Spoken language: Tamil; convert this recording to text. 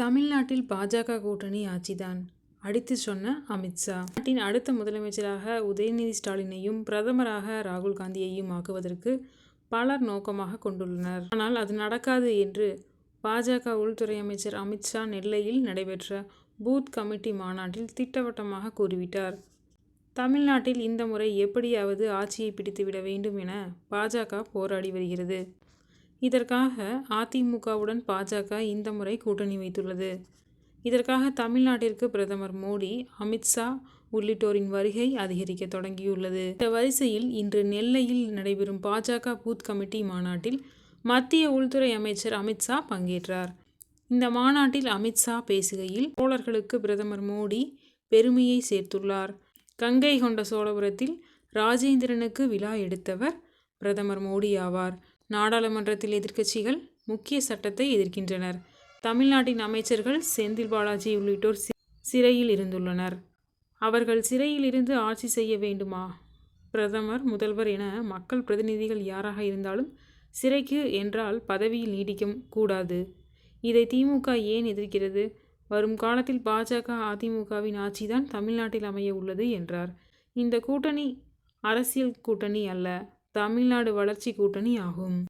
தமிழ்நாட்டில் பாஜக கூட்டணி ஆட்சிதான் அடித்து சொன்ன அமித்ஷா நாட்டின் அடுத்த முதலமைச்சராக உதயநிதி ஸ்டாலினையும் பிரதமராக ராகுல் காந்தியையும் ஆக்குவதற்கு பலர் நோக்கமாக கொண்டுள்ளனர் ஆனால் அது நடக்காது என்று பாஜக உள்துறை அமைச்சர் அமித்ஷா நெல்லையில் நடைபெற்ற பூத் கமிட்டி மாநாட்டில் திட்டவட்டமாக கூறிவிட்டார். தமிழ்நாட்டில் இந்த முறை எப்படியாவது ஆட்சியை பிடித்துவிட வேண்டும் என பாஜக போராடி வருகிறது. இதற்காக அதிமுகவுடன் பாஜக இந்த முறை கூட்டணி வைத்துள்ளது. இதற்காக தமிழ்நாட்டிற்கு பிரதமர் மோடி அமித்ஷா உள்ளிட்டோரின் வருகை அதிகரிக்க தொடங்கியுள்ளது. இந்த வரிசையில் இன்று நெல்லையில் நடைபெறும் பாஜக பூத் கமிட்டி மாநாட்டில் மத்திய உள்துறை அமைச்சர் அமித்ஷா பங்கேற்றார். இந்த மாநாட்டில் அமித்ஷா பேசுகையில் தோழர்களுக்கு பிரதமர் மோடி பெருமையை சேர்த்துள்ளார். கங்கை கொண்ட சோழபுரத்தில் ராஜேந்திரனுக்கு விழா எடுத்தவர் பிரதமர் மோடி ஆவார். நாடாளுமன்றத்தில் எதிர்க்கட்சிகள் முக்கிய சட்டத்தை எதிர்க்கின்றனர். தமிழ்நாட்டின் அமைச்சர்கள் செந்தில் பாலாஜி உள்ளிட்டோர் சிறையில் இருந்துள்ளனர். அவர்கள் சிறையில் இருந்து ஆட்சி செய்ய வேண்டுமா? பிரதமர் முதல்வர் என மக்கள் பிரதிநிதிகள் யாராக இருந்தாலும் சிறைக்கு என்றால் பதவியில் நீடிக்க கூடாது. இதை திமுக ஏன் எதிர்க்கிறது. வரும் காலத்தில் பாஜக அதிமுகவின் ஆட்சிதான் தமிழ்நாட்டில் அமைய உள்ளது என்றார். இந்த கூட்டணி அரசியல் கூட்டணி அல்ல தமிழ்நாடு வளர்ச்சி கூட்டணி ஆகும்.